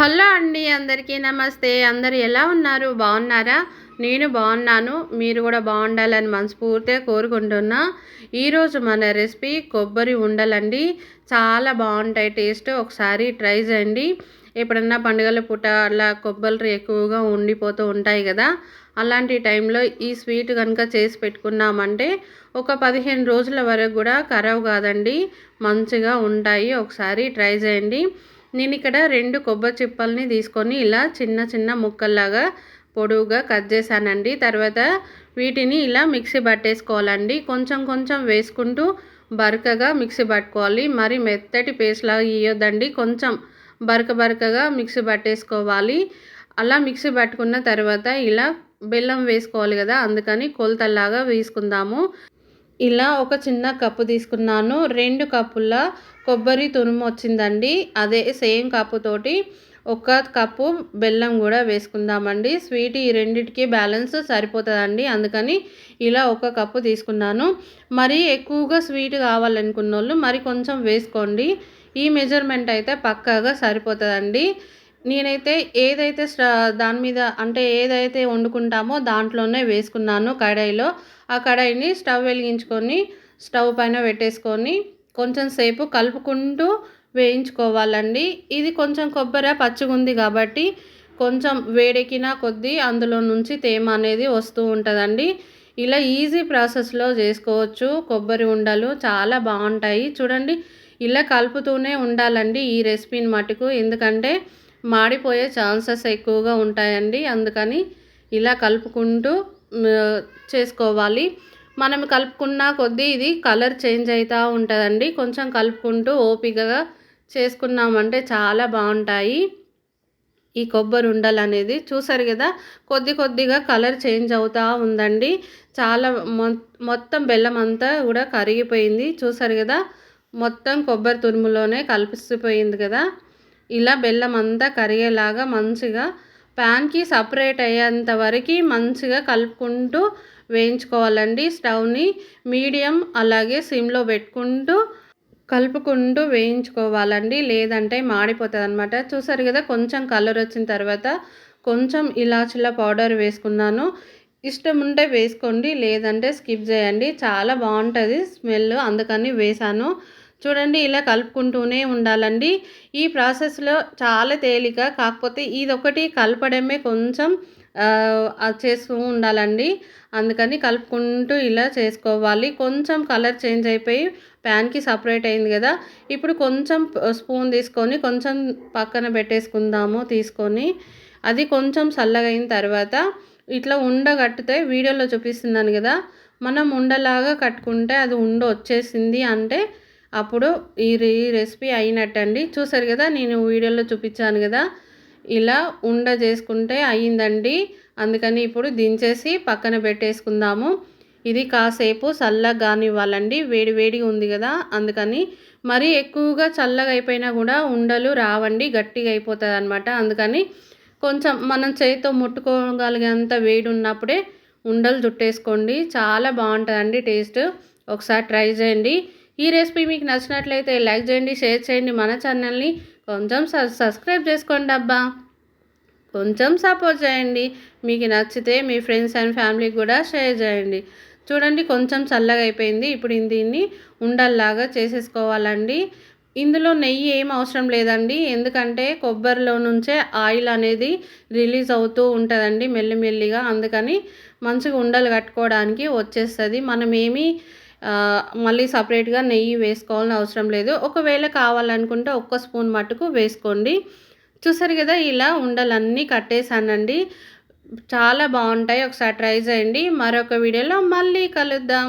Hello అండి అందరికీ నమస్తే. అందరు ఎలా ఉన్నారు? బాగున్నారా? నేను బాగున్నాను. మీరు కూడా బాగుండాలని మనస్ఫూర్తిగా కోరుకుంటున్నా. ఈరోజు మన రెసిపీ కొబ్బరి ఉండలండి. చాలా బాగుంటాయి టేస్ట్ ఒకసారి ట్రై చేయండి. ఎప్పుడన్నా పండుగల పూట అలా కొబ్బరి ఎక్కువగా ఉండిపోతూ ఉంటాయి కదా. అలాంటి టైంలో ఈ స్వీట్ కనుక చేసి పెట్టుకున్నామంటే ఒక పదిహేను రోజుల వరకు కూడా ఖరాబ్ కాదండి. మంచిగా ఉంటాయి. ఒకసారి ట్రై చేయండి. నేను ఇక్కడ రెండు కొబ్బరి చిప్పల్ని తీసుకొని ఇలా చిన్న చిన్న ముక్కల్లాగా పొడవుగా కట్ చేశానండి. తర్వాత వీటిని ఇలా మిక్సీ పట్టేసుకోవాలండి. కొంచెం కొంచెం వేసుకుంటూ బరకగా మిక్సీ పట్టుకోవాలి. మరి మెత్తటి పేస్ట్ లాగా ఇవ్వద్దండి కొంచెం బరక బరకగా మిక్సీ పట్టేసుకోవాలి. అలా మిక్సీ పట్టుకున్న తర్వాత ఇలా బెల్లం వేసుకోవాలి కదా అందుకని కొలతల్లాగా వేసుకుందాము. ఇలా ఒక చిన్న కప్పు తీసుకున్నాను. రెండు కప్పుల కొబ్బరి తురుము వచ్చిందండి. అదే సేమ్ కప్పుతోటి ఒక కప్పు బెల్లం కూడా వేసుకుందామండి. స్వీట్ ఈ రెండింటికి బ్యాలెన్స్ సరిపోతుందండి. అందుకని ఇలా ఒక కప్పు తీసుకున్నాను. మరి ఎక్కువగా స్వీట్ కావాలనుకున్న వాళ్ళు మరి కొంచెం వేసుకోండి. ఈ మెజర్మెంట్ అయితే పక్కాగా సరిపోతుందండి. నేనైతే ఏదైతే దాని మీద అంటే ఏదైతే వండుకుంటామో దాంట్లోనే వేసుకున్నాను కడాయిలో. ఆ కడాయిని స్టవ్ వెలిగించుకొని స్టవ్ పైన పెట్టేసుకొని కొంచెం సేపు కలుపుకుంటూ వేయించుకోవాలండి. ఇది కొంచెం కొబ్బరి పచ్చిగుంది కాబట్టి కొంచెం వేడెక్కిన కొద్దీ అందులో నుంచి తేమ అనేది వస్తూ ఉంటుందండి. ఇలా ఈజీ ప్రాసెస్లో చేసుకోవచ్చు. కొబ్బరి ఉండలు చాలా బాగుంటాయి. చూడండి ఇలా కలుపుతూనే ఉండాలండి ఈ రెసిపీని మటుకు. ఎందుకంటే మాడిపోయే ఛాన్సెస్ ఎక్కువగా ఉంటాయండి. అందుకని ఇలా కలుపుకుంటూ చేసుకోవాలి. మనం కలుపుకున్న కొద్దీ ఇది కలర్ చేంజ్ అవుతూ ఉంటుందండి. కొంచెం కలుపుకుంటూ ఓపికగా చేసుకున్నామంటే చాలా బాగుంటాయి. ఈ కొబ్బరి ఉండలు అనేది చూసారు కదా కొద్ది కొద్దిగా కలర్ చేంజ్ అవుతూ ఉందండి. చాలా మొత్తం బెల్లం అంతా కూడా కరిగిపోయింది. చూసారు కదా మొత్తం కొబ్బరి తురుములోనే కలిపిసిపోయింది కదా. ఇలా బెల్లం అంతా కరిగేలాగా మంచిగా ప్యాన్కి సపరేట్ అయ్యేంత వరకు మంచిగా కలుపుకుంటూ వేయించుకోవాలండి. స్టవ్ని మీడియం అలాగే సిమ్లో పెట్టుకుంటూ కలుపుకుంటూ వేయించుకోవాలండి. లేదంటే మాడిపోతుంది అనమాట చూసారు కదా కొంచెం కలర్ వచ్చిన తర్వాత కొంచెం ఇలాచిల పౌడర్ వేసుకున్నాను. ఇష్టం ఉంటే వేసుకోండి లేదంటే స్కిప్ చేయండి. చాలా బాగుంటుంది స్మెల్ అందుకని వేసాను. చూడండి ఇలా కలుపుకుంటూనే ఉండాలండి. ఈ ప్రాసెస్లో చాలా తేలిక కాకపోతే ఇదొకటి కలపడమే కొంచెం చేస్తూ ఉండాలండి. అందుకని కలుపుకుంటూ ఇలా చేసుకోవాలి. కొంచెం కలర్ చేంజ్ అయిపోయి ప్యాన్కి సపరేట్ అయింది కదా. ఇప్పుడు కొంచెం స్పూన్ తీసుకొని కొంచెం పక్కన పెట్టేసుకుందాము తీసుకొని. అది కొంచెం చల్లగా అయిన తర్వాత ఇట్లా ఉండగట్టితే వీడియోలో చూపిస్తున్నాను కదా. మనం ఉండలాగా కట్టుకుంటే అది ఉండ వచ్చేసింది అంటే అప్పుడు ఈ రెసిపీ అయినట్టండి. చూసారు కదా నేను వీడియోలో చూపించాను కదా ఇలా ఉండ చేసుకుంటే అయ్యిందండి అందుకని ఇప్పుడు దించేసి పక్కన పెట్టేసుకుందాము. ఇది కాసేపు చల్లగా కానివ్వాలండి వేడి వేడిగా ఉంది కదా అందుకని మరీ ఎక్కువగా చల్లగా అయిపోయినా కూడా ఉండలు రావండి గట్టిగా అయిపోతుంది అనమాట అందుకని కొంచెం మనం చేతితో ముట్టుకోగలిగేంత వేడి ఉన్నప్పుడే ఉండలు చుట్టేసుకోండి. చాలా బాగుంటుందండి టేస్ట్. ఒకసారి ట్రై చేయండి. ఈ రెసిపీ మీకు నచ్చినట్లయితే లైక్ చేయండి షేర్ చేయండి మన ఛానల్ని కొంచెం సబ్స్క్రైబ్ చేసుకోండి అబ్బా. కొంచెం సపోర్ట్ చేయండి. మీకు నచ్చితే మీ ఫ్రెండ్స్ అండ్ ఫ్యామిలీకి కూడా షేర్ చేయండి. చూడండి కొంచెం చల్లగా అయిపోయింది. ఇప్పుడు దీన్ని ఉండల్లాగా చేసేసుకోవాలండి. ఇందులో నెయ్యి ఏం అవసరం లేదండి. ఎందుకంటే కొబ్బరిలో నుంచే ఆయిల్ అనేది రిలీజ్ అవుతూ ఉంటుందండి మెల్లిమెల్లిగా. అందుకని మంచిగా ఉండలు కట్టుకోవడానికి వచ్చేస్తుంది. మనం ఏమీ మళ్ళీ సపరేట్గా నెయ్యి వేసుకోవాలని అవసరం లేదు. ఒకవేళ కావాలనుకుంటే ఒక్క స్పూన్ మట్టుకు వేసుకోండి. చూసారు కదా ఇలా ఉండలన్నీ కట్టేసానండి చాలా బాగుంటాయి. ఒకసారి ట్రై చేయండి. మరొక వీడియోలో మళ్ళీ కలుద్దాం.